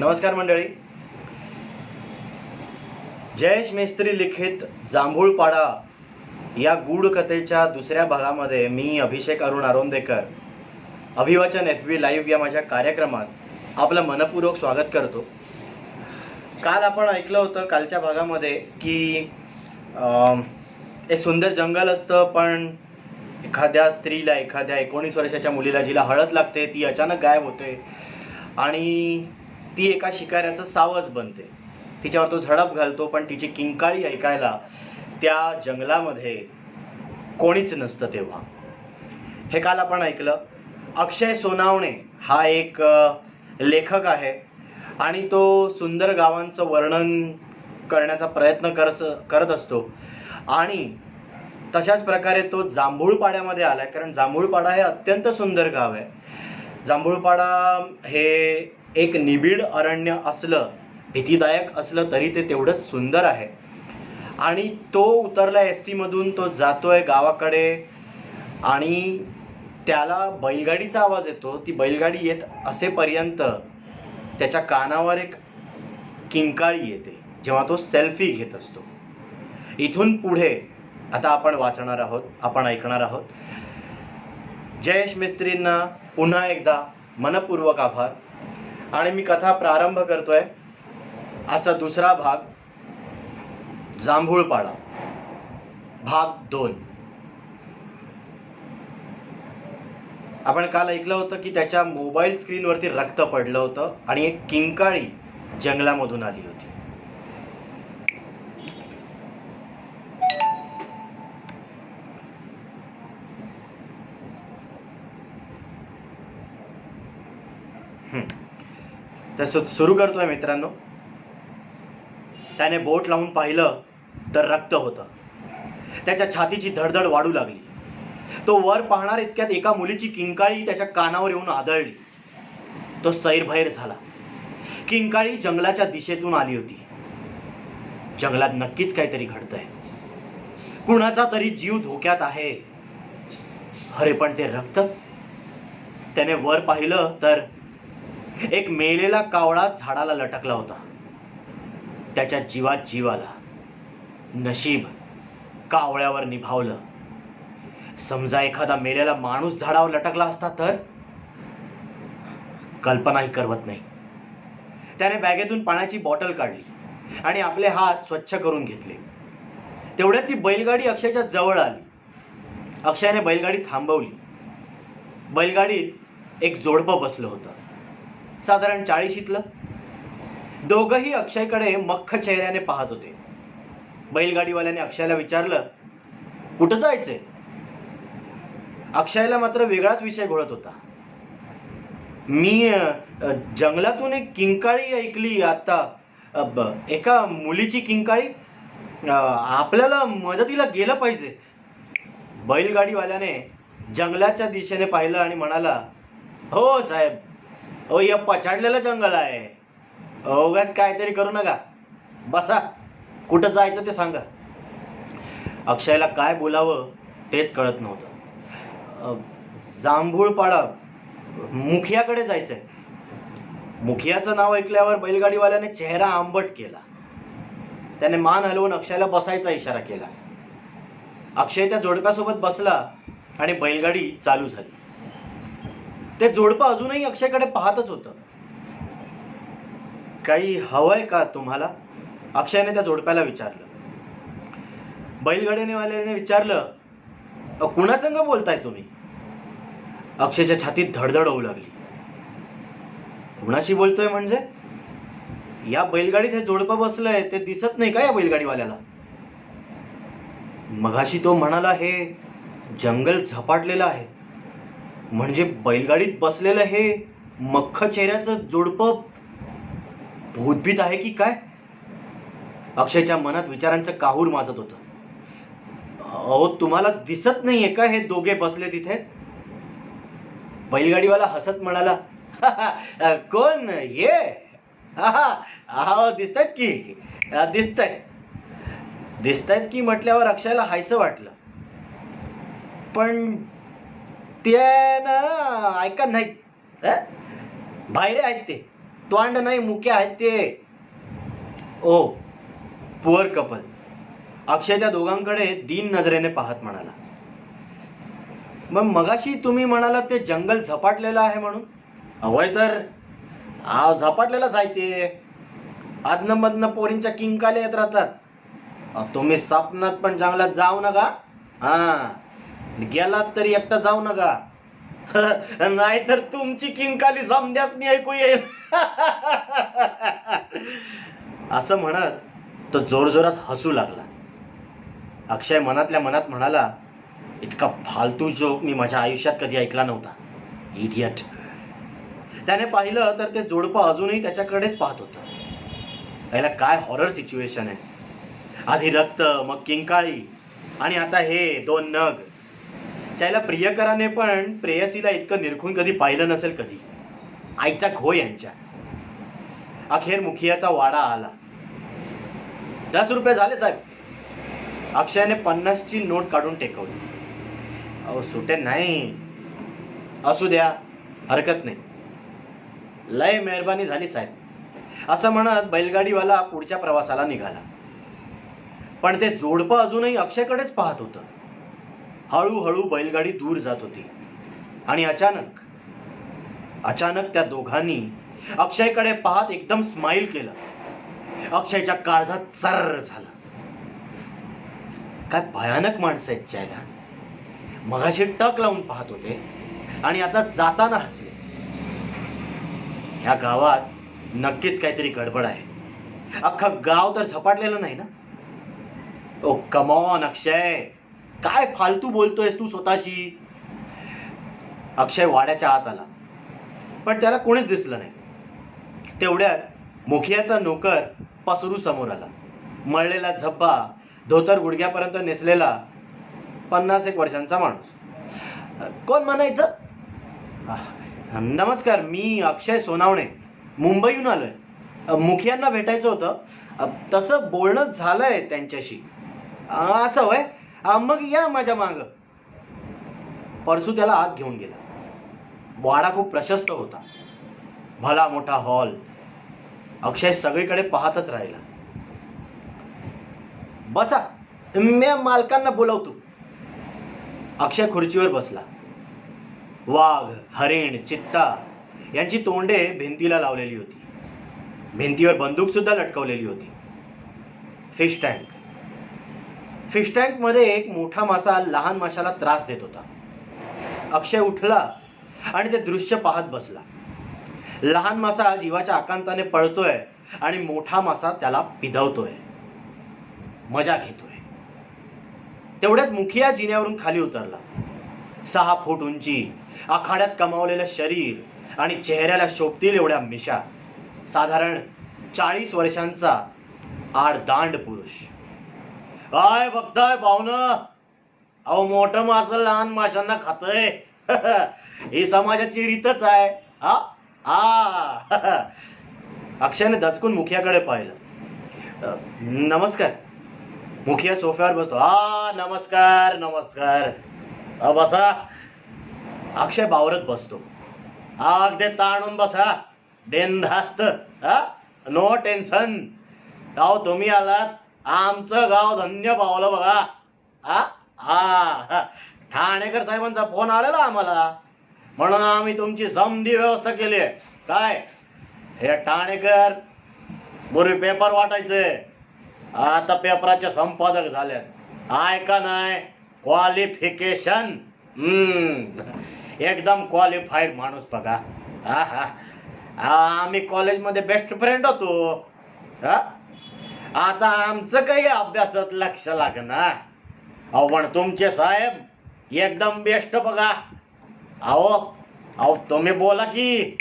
नमस्कार मंडळी. जयेश मेस्त्री लिखित जांभूळपाडा या गूढ कथेच्या दुसऱ्या भागामध्ये मी अभिषेक अरुण आरोंदेकर अभिवाचन एफ व्ही लाईव्ह या माझ्या कार्यक्रमात आपलं मनपूर्वक स्वागत करतो. काल आपण ऐकलं होतं कालच्या भागामध्ये की एक सुंदर जंगल असतं पण एखाद्या स्त्रीला एखाद्या एकोणीस वर्षाच्या मुलीला जिला हळद लागते ती अचानक गायब होते. आणि ती एका शिकाऱ्याचं सावज बनते. तिच्यावर तो झडप घालतो पण तिची किंकाळी ऐकायला त्या जंगलामध्ये कोणीच नसतं तेव्हा. हे काल आपण ऐकलं. अक्षय सोनावणे हा एक लेखक आहे आणि तो सुंदर गावांचं वर्णन करण्याचा प्रयत्न करस करत असतो. आणि तशाच प्रकारे तो जांभूळपाड्यामध्ये आला आहे कारण जांभूळपाडा हे अत्यंत सुंदर गाव आहे. जांभूळपाडा हे एक निबिड अरण्य असलं भीतीदायक असलं तरी ते तेवढंच सुंदर आहे. आणि तो उतरला एस टीमधून तो जातोय गावाकडे आणि त्याला बैलगाडीचा आवाज येतो. ती बैलगाडी येत असेपर्यंत त्याच्या कानावर एक किंकाळी येते जेव्हा तो सेल्फी घेत असतो. इथून पुढे आता आपण वाचणार आहोत आपण ऐकणार आहोत. जयेश मिस्त्रींना पुन्हा एकदा मनपूर्वक आभार. आणि मी कथा प्रारंभ करतोय. आजचा दुसरा भाग जांभूळपाडा. भाग दोन. आपण काल ऐकलं होतं की त्याच्या मोबाईल स्क्रीनवरती रक्त पडलं होतं आणि एक किंकाळी जंगलामधून आली होती. तर सु सुरू करतोय मित्रांनो. त्याने बोट लावून पाहिलं तर रक्त होतं. त्याच्या छातीची धडधड वाढू लागली. तो वर पाहणार इतक्यात एका मुलीची किंकाळी त्याच्या कानावर येऊन आदळली. तो सैरभैर झाला. किंकाळी जंगलाच्या दिशेतून आली होती. जंगलात नक्कीच काहीतरी घडतंय. कुणाचा तरी जीव धोक्यात आहे. अरे पण ते रक्त? त्याने वर पाहिलं तर एक मेलेला कावळा झाडाला लटकला होता. त्याच्या जीवात जीव आला नशीब कावळ्यावर निभावलं. समजा एखादा मेलेला माणूस झाडावर लटकला असता तर? कल्पनाही करवत नाही. त्याने बॅगेतून पाण्याची बॉटल काढली आणि आपले हात स्वच्छ करून घेतले. तेवढ्यात ती बैलगाडी अक्षयच्या जवळ आली. अक्षयने बैलगाडी थांबवली. बैलगाडीत एक जोडपं बसलं होतं. साधारण चाळीशीतलं दोघंही अक्षयकडे मख्ख चेहऱ्याने पाहत होते. बैलगाडीवाल्याने अक्षयला विचारलं कुठं जायचंय? अक्षयला मात्र वेगळाच विषय घोळत होता. मी जंगलातून एक किंकाळी ऐकली आता. एका मुलीची किंकाळी? आपल्याला मदतीला गेलं पाहिजे. बैलगाडीवाल्याने जंगलाच्या दिशेने पाहिलं आणि म्हणाला हो साहेब. अहो या पछाडलेलं जंगल आहे. अवघ्याच काहीतरी करू नका. बसा. कुठं जायचं ते सांगा. अक्षयला काय बोलावं तेच कळत नव्हतं. जांभूळपाडा मुखियाकडे जायचंय. मुखियाचं नाव ऐकल्यावर बैलगाडीवाल्याने चेहरा आंबट केला. त्याने मान हलवून अक्षयला बसायचा इशारा केला. अक्षय त्या जोडप्यासोबत बसला आणि बैलगाडी चालू झाली. ते जोडपं अजूनही अक्षयकडे पाहतच होतं. काही हवंय का तुम्हाला? अक्षयने त्या जोडप्याला विचारलं. बैलगाडीनेवाल्याने विचारलं कुणासंग बोलताय तुम्ही? अक्षयच्या छातीत धडधड होऊ लागली. कुणाशी बोलतोय म्हणजे? या बैलगाडीत हे जोडपं बसलंय ते दिसत नाही का या बैलगाडीवाल्याला? मगाशी तो म्हणाला हे जंगल झपाटलेलं आहे. म्हणजे बैलगाडीत बसलेलं हे मख्ख चेहऱ्याचं जोडपं भूतभीत आहे की काय? अक्षयच्या मनात विचारांचं काहूर माजत होतं. अहो तुम्हाला दिसत नाहीये का हे दोघे बसले तिथे? बैलगाडीवाला हसत म्हणाला कोण ये हा दिसतायत की? दिसतय दिसतायत. दिसतायत की? म्हटल्यावर अक्षयला हायसं वाटलं. पण ते ना ऐका नाहीत बाहेर आहेत ते. तोंड नाही मुके आहेत ते. ओ पुअर कपल अक्षय त्या दोघांकडे दीन नजरेने पाहत म्हणाला. मग मगाशी तुम्ही म्हणाला ते जंगल झपाटलेलं आहे म्हणून? अवय तर. हा झपाटलेलंच आहे ते. आदनं मधनं पोरींच्या किंकाले येत राहतात. तुम्ही स्वप्नात पण जंगलात जाऊ नका. हा. गेलात तरी एकटा जाऊ नका. नाहीतर तुमची किंकाली समध्यासनी ऐकू येईल. असं म्हणत तो जोरजोरात हसू लागला. अक्षय मनातल्या मनात म्हणाला इतका फालतू जोक मी माझ्या आयुष्यात कधी ऐकला नव्हता. इडियट त्याने पाहिलं तर ते जोडपं अजूनही त्याच्याकडेच पाहत होतं. याला काय हॉरर सिच्युएशन आहे? आधी रक्त मग किंकाळी आणि आता हे दोन नग. त्याला प्रियकराने पण प्रेयसीला इतकं निरखून कधी पाहिलं नसेल कधी. आईचा घो यांच्या. अखेर मुखियाचा वाडा आला. दस रुपये झाले साहेब. अक्षयाने पन्नासची नोट काढून टेकवली. अहो सुटे नाही. असू द्या हरकत नाही. लय मेहरबानी झाली साहेब. असं म्हणत बैलगाडीवाला पुढच्या प्रवासाला निघाला. पण ते जोडपं अजूनही अक्षयकडेच पाहत होतं. हळूहळू बैलगाडी दूर जात होती. आणि अचानक अचानक त्या दोघांनी अक्षयकडे पाहत एकदम स्माईल केलं. अक्षयच्या काळजात चर्र झाला. काय भयानक माणसं आहेत चायला मगाशी टक लावून पाहत होते आणि आता जाताना हसले. ह्या गावात नक्कीच काहीतरी गडबड आहे. अख्खं गाव तर झपाटलेलं नाही ना? Oh come on Akshay! काय फालतू बोलतोयस तू स्वतःशी? अक्षय वाड्याच्या आत आला. पण त्याला कोणीच दिसलं नाही. तेवढ्यात मुखियाचा नोकर पसरू समोर आला. मळलेला झब्बा धोतर गुडघ्यापर्यंत नेसलेला पन्नास एक वर्षांचा माणूस. कोण म्हणायचं? नमस्कार मी अक्षय सोनावणे. मुंबईहून आलोय. मुखियांना भेटायचं होतं. तसं बोलणं झालंय त्यांच्याशी. असं होय? मग या माझ्या माग. परसू त्याला आत घेऊन गेला. वाडा खूप प्रशस्त होता. भला मोठा हॉल. अक्षय सगळीकडे पाहतच राहिला. बसा मी मालकांना बोलवतो. अक्षय खुर्चीवर बसला. वाघ हरिण चित्ता यांची तोंडे भिंतीला लावलेली होती. भिंतीवर बंदूक सुद्धा लटकवलेली होती. फिश टँक फिश टँकमध्ये एक मोठा मासा लहान माशाला त्रास देत होता. अक्षय उठला आणि ते दृश्य पाहत बसला. लहान मासा जीवाच्या आकांताने पळतोय आणि मोठा मासा त्याला पिधवतोय मजा घेतोय. तेवढ्यात मुखिया जिन्यावरून खाली उतरला. सहा फूट उंची आखाड्यात कमावलेलं शरीर आणि चेहऱ्याला शोभतील एवढ्या मिशा. साधारण चाळीस वर्षांचा आडदांड पुरुष. काय बघताय पाहुण अहो मोठं मासं लहान माशांना खातय. ही समाजाची रीतच आहे. हा? हा. अक्षयने दचकून मुखियाकडे पाहिलं. नमस्कार. मुखिया सोफ्यावर बसतो. हा नमस्कार नमस्कार. बसा. अक्षय बावरत बसतो. अगदी ताणून बसा. बिनधास्त. हा? No tension. अहो तुम्ही आलात. आमचं गाव धन्य पावलं बघा. हा हा ठाणेकर साहेबांचा फोन आलेला आम्हाला. म्हणून आम्ही तुमची समधी व्यवस्था केली आहे काय? हे ठाणेकर पूर्वी पेपर वाटायचे. आता पेपराचे संपादक झाले ऐका नाही? क्वालिफिकेशन एकदम क्वालिफाईड माणूस बघा. हा हा. हा, आम्ही कॉलेजमध्ये बेस्ट फ्रेंड होतो. हा? आता आमचं काही अभ्यासात लक्ष लागणार. अहो पण तुमचे साहेब एकदम बेस्ट बघा. अहो अहो तुम्ही बोला की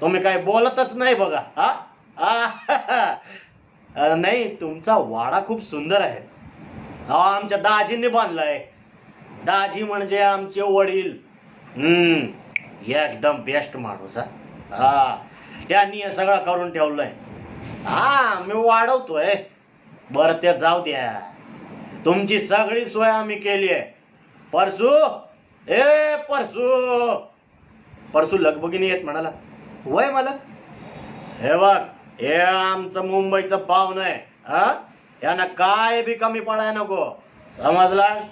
तुम्ही काय बोलतच नाही बघा हा? नाही तुमचा वाडा खूप सुंदर आहे. अहो आमच्या दाजींनी बांधलाय. दाजी म्हणजे आमचे वडील. हम्म एकदम बेस्ट माणूस हा. हा त्यांनी हे सगळं करून ठेवलंय. हा मी वाढवतोय. बरं ते जाऊ द्या. तुमची सगळी सोय आम्ही केली आहे. परसू ए परसू. परसू लगबगिनी येत म्हणाला. वय मला? हे बघ हे आमचं मुंबईचं पाहुण आहे हा? यांना काय बी कमी पडाय नको. समजलास?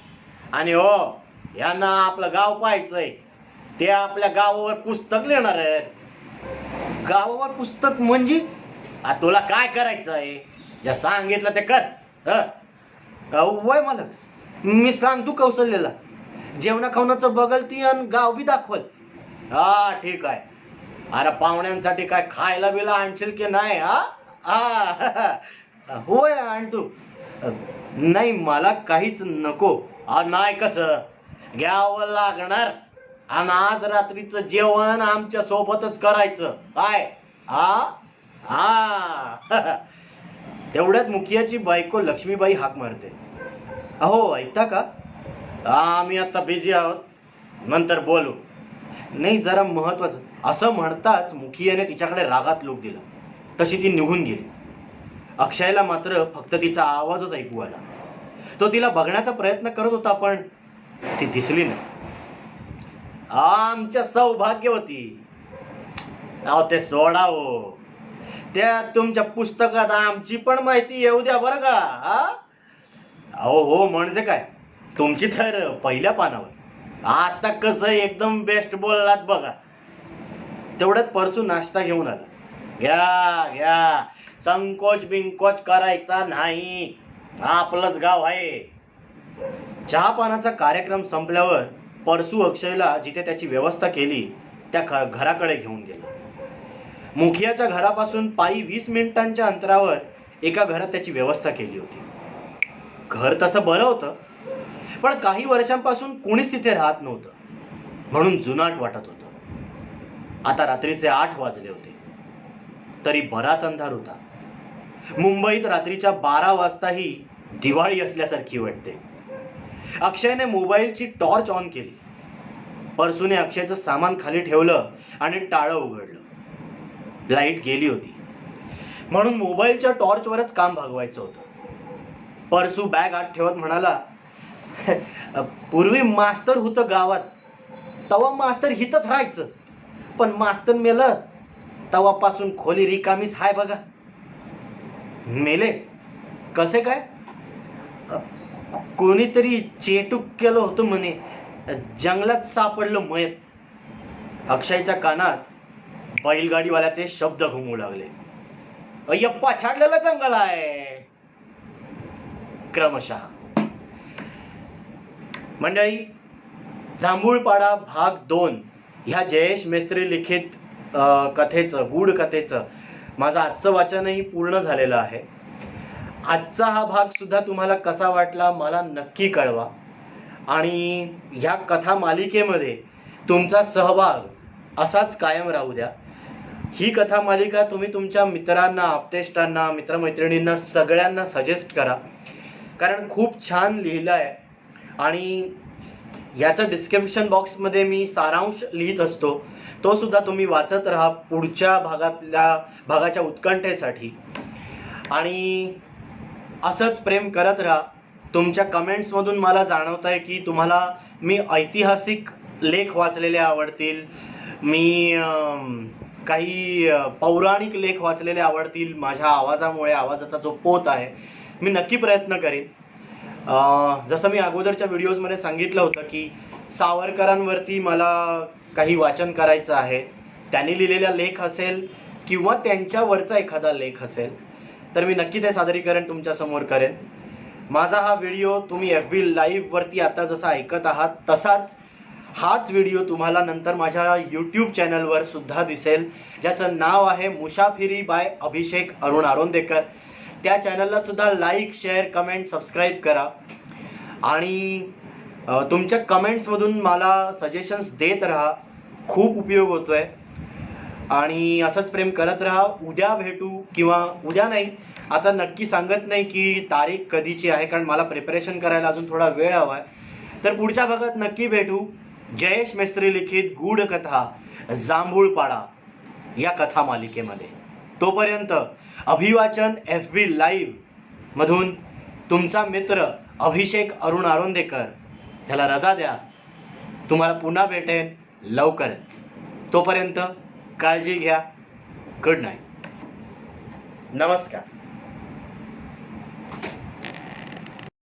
आणि हो यांना आपलं गाव पाहायचंय. ते आपल्या गावावर पुस्तक लिहिणार आहेत. गावावर पुस्तक म्हणजे? तुला काय करायचं आहे ज्या सांगितलं ते कर. हं? वय मला? मी सांगतो कौशल्याला. जेवणा खावणाचं बघल ती आणि गाव बी दाखवल. हा ठीक आहे. अरे पाहुण्यांसाठी काय खायला बिला आणशील की नाही हा? हा. होय आण तू. नाही मला काहीच नको. आ, नाही कसं? घ्यावं लागणार. आणि आज रात्रीचं जेवण आमच्या सोबतच करायचं. काय? हा हा तेवढ्यात मुखियाची बायको लक्ष्मीबाई हाक मारते. अहो ऐकता का? आम्ही आता बिझी आहोत. नंतर बोलू. नाही जरा महत्वाचं. असं म्हणताच मुखियाने तिच्याकडे रागात लोक दिला. तशी ती निघून गेली. अक्षयला मात्र फक्त तिचा आवाजच ऐकू आला. तो तिला बघण्याचा प्रयत्न करत होता पण ती दिसली नाही. आमच्या सौभाग्यवती. अहो ते सोडा हो. त्या तुमच्या पुस्तकात आमची पण माहिती येऊ द्या बरं का हा? अहो हो म्हणजे काय? तुमची तर पहिल्या पानावर. आता कसं एकदम बेस्ट बोललात बघा. तेवढ्यात परसू नाश्ता घेऊन आला. घ्या घ्या. संकोच बिंकोच करायचा नाही. आपलंच गाव आहे. चहा पानाचा कार्यक्रम संपल्यावर परसू अक्षयला जिथे त्याची व्यवस्था केली त्या घराकडे घेऊन गेला. मुखियाच्या घरापासून पायी वीस मिनिटांच्या अंतरावर एका घरात त्याची व्यवस्था केली होती. घर तसं बरं होतं पण काही वर्षांपासून कोणीच तिथे राहत नव्हतं म्हणून जुनाट वाटत होतं. आता रात्रीचे आठ वाजले होते. तरी बराच अंधार होता. मुंबईत रात्रीच्या बारा वाजताही दिवाळी असल्यासारखी वाटते. अक्षयने मोबाईलची टॉर्च ऑन केली. परसूने अक्षयचं सामान खाली ठेवलं आणि टाळं उघडलं. लाइट गेली होती. म्हणून मोबाईलच्या टॉर्चवरच काम भागवायचं होतं. परसू बॅग आत ठेवत म्हणाला पूर्वी मास्तर होतं गावात तवा मास्तर हिथंच राहायचं. पण मास्तर मेलं तवापासून खोली रिकामीच हाय बघा. मेले? कसे काय? कोणीतरी चेटूक केलं होतं म्हणे जंगलात सापडलं मयत. अक्षयच्या कानात बैलगाडीवाल्याचे शब्द घुमू लागले. अय्यप्पा छाडलेलं जंगल आहे. क्रमशः. मंडळी जांभूळपाडा भाग दोन ह्या जयेश मेस्त्री लिखित कथेचं गूढ कथेचं माझं आजचं वाचनही पूर्ण झालेलं आहे. आजचा हा भाग सुद्धा तुम्हाला कसा वाटला मला नक्की कळवा. आणि ह्या कथा मालिकेमध्ये तुमचा सहभाग असाच कायम राहू द्या. ही कथा मालिका तुम्ही तुमच्या मित्रांना आपतेष्टांना मित्रमैत्रिणींना सगळ्यांना सजेस्ट करा. कारण खूप छान लिहिलं आहे. आणि याचं डिस्क्रिप्शन बॉक्समध्ये मी सारांश लिहित असतो. तो सुद्धा तुम्ही वाचत राहा पुढच्या भागातल्या भागाच्या उत्कंठेसाठी. आणि असंच प्रेम करत राहा. तुमच्या कमेंट्समधून मला जाणवत आहे की तुम्हाला मी ऐतिहासिक लेख वाचलेले आवडतील. मी काही पौराणिक लेख वाचलेले आवडतील माझ्या आवाजामुळे आवाजाचा जो पोत आहे मी नक्की प्रयत्न करेन. जसं मी अगोदरच्या व्हिडिओजमध्ये सांगितलं होतं की सावरकरांवरती मला काही वाचन करायचं आहे. त्यांनी लिहिलेला लेख असेल किंवा त्यांच्यावरचा एखादा लेख असेल तर मी नक्की ते सादरीकरण तुमच्यासमोर करेन. माझा हा व्हिडिओ तुम्ही एफ बी लाईव्हवरती आता जसा ऐकत आहात तसाच हाच व्हिडिओ तुम्हाला नंतर माझ्या यूट्यूब चॅनलवर सुद्धा दिसेल. ज्याचं नाव आहे मुसाफिरी बाय अभिषेक अरुण आरोंदेकर. त्या चॅनलला सुद्धा लाईक शेअर कमेंट सबस्क्राईब करा. आणि तुमच्या कमेंट्समधून मला सजेशन्स देत राहा. खूप उपयोग होतो आहे आणि असंच प्रेम करत राहा. उद्या भेटू किंवा उद्या नाही. आता नक्की सांगत नाही की तारीख कधीची आहे कारण मला प्रिपरेशन करायला अजून थोडा वेळ हवा आहे तर पुढच्या भागात नक्की भेटू. जयेश मेस्त्री लिखित गूढ कथा जांभूळपाडा या कथा मालिकेमध्ये. तोपर्यंत अभिवाचन एफ बी लाईव्ह मधून तुमचा मित्र अभिषेक अरुण आरोंदेकर ह्याला रजा द्या. तुम्हाला पुन्हा भेटेन लवकरच. तोपर्यंत काळजी घ्या. गुड नाईट नमस्कार.